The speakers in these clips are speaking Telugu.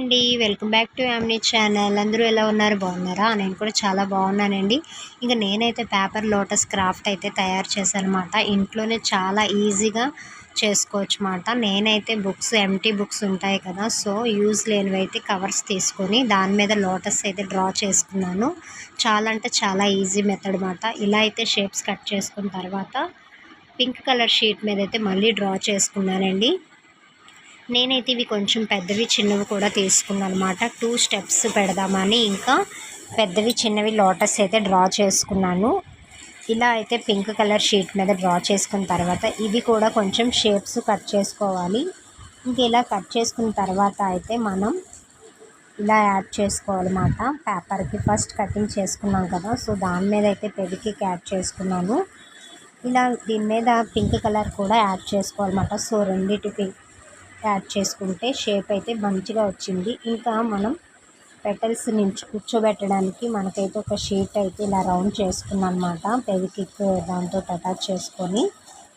అండి. Welcome back to Yamni channel. అందరూ ఎలా ఉన్నారు? బాగున్నారా? నేను కూడా చాలా బాగున్నానండి. ఇంకా నేనైతే పేపర్ లోటస్ క్రాఫ్ట్ అయితే తయారు చేశాను అనమాట ఇంట్లోనే చాలా ఈజీగా చేసుకోవచ్చు అనమాట నేనైతే బుక్స్ ఎంటీ బుక్స్ ఉంటాయి కదా సో యూజ్ లేనివి అయితే కవర్స్ తీసుకొని దాని మీద లోటస్ అయితే డ్రా చేసుకున్నాను. చాలా అంటే చాలా ఈజీ మెథడ్ అనమాట ఇలా అయితే షేప్స్ కట్ చేసుకున్న తర్వాత పింక్ కలర్ షీట్ మీద అయితే మళ్ళీ డ్రా చేసుకున్నానండి. నేనైతే ఇవి కొంచెం పెద్దవి చిన్నవి కూడా తీసుకున్నాను అనమాట టూ స్టెప్స్ పెడదామని ఇంకా పెద్దవి చిన్నవి లోటస్ అయితే డ్రా చేసుకున్నాను. ఇలా అయితే పింక్ కలర్ షీట్ మీద డ్రా చేసుకున్న తర్వాత ఇవి కూడా కొంచెం షేప్స్ కట్ చేసుకోవాలి. ఇంక ఇలా కట్ చేసుకున్న తర్వాత అయితే మనం ఇలా యాడ్ చేసుకోవాలన్నమాట. పేపర్కి ఫస్ట్ కటింగ్ చేసుకున్నాం కదా సో దాని మీద అయితే పెదికి యాడ్ చేసుకున్నాను. ఇలా దీని మీద పింక్ కలర్ కూడా యాడ్ చేసుకోవాలన్నమాట. సో రెండిటికి యాడ్ చేసుకుంటే షేప్ అయితే మంచిగా వచ్చింది. ఇంకా మనం పెటల్స్ నుంచి కూర్చోబెట్టడానికి మనకైతే ఒక షీట్ అయితే ఇలా రౌండ్ చేసుకున్నాం అనమాట పెవికిక్ దాంతో అటాచ్ చేసుకొని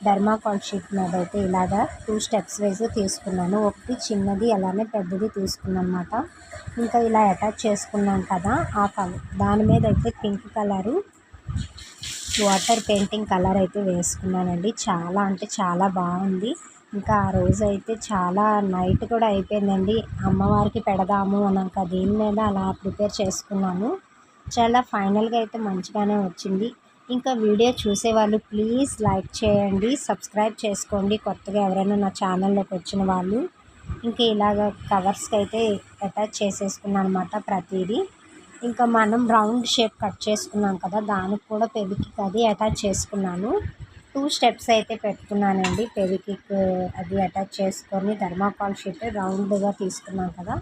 ధర్మాకాల్ షీట్ మీద అయితే ఇలాగా టూ స్టెప్స్ వైజ్ తీసుకున్నాను. ఒకటి చిన్నది అలానే పెద్దది తీసుకున్నాను అనమాట ఇంకా ఇలా అటాచ్ చేసుకున్నాం కదా ఆ కలర్ దాని మీద అయితే pink colour water painting colour అయితే వేసుకున్నానండి. చాలా అంటే చాలా బాగుంది. ఇంకా ఆ రోజు అయితే చాలా నైట్ కూడా అయిపోయిందండి. అమ్మవారికి పెడదాము అన్నాక దీని మీద అలా ప్రిపేర్ చేసుకున్నాను. చాలా ఫైనల్గా అయితే మంచిగానే వచ్చింది. ఇంకా వీడియో చూసేవాళ్ళు ప్లీజ్ లైక్ చేయండి సబ్స్క్రైబ్ చేసుకోండి కొత్తగా ఎవరైనా నా ఛానల్లోకి వచ్చిన వాళ్ళు. ఇంకా ఇలాగ కవర్స్కి అయితే అటాచ్ చేసేసుకున్నాను అనమాట ప్రతిదీ. ఇంకా మనం రౌండ్ షేప్ కట్ చేసుకున్నాం కదా దానికి కూడా పెవికి అది అటాచ్ చేసుకున్నాను. టూ స్టెప్స్ అయితే పెట్టుకున్నానండి. పెరికిక్ అది అటాచ్ చేసుకొని ధర్మాకాల్ షీట్ రౌండ్గా తీసుకున్నాం కదా.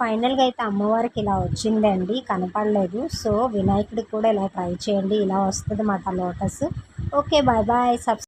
ఫైనల్గా అయితే అమ్మవారికి ఇలా వచ్చిందండి. కనపడలేదు. సో వినాయకుడికి కూడా ఇలా ట్రై చేయండి. ఇలా వస్తుంది మాట lotus. Okay bye bye. Subs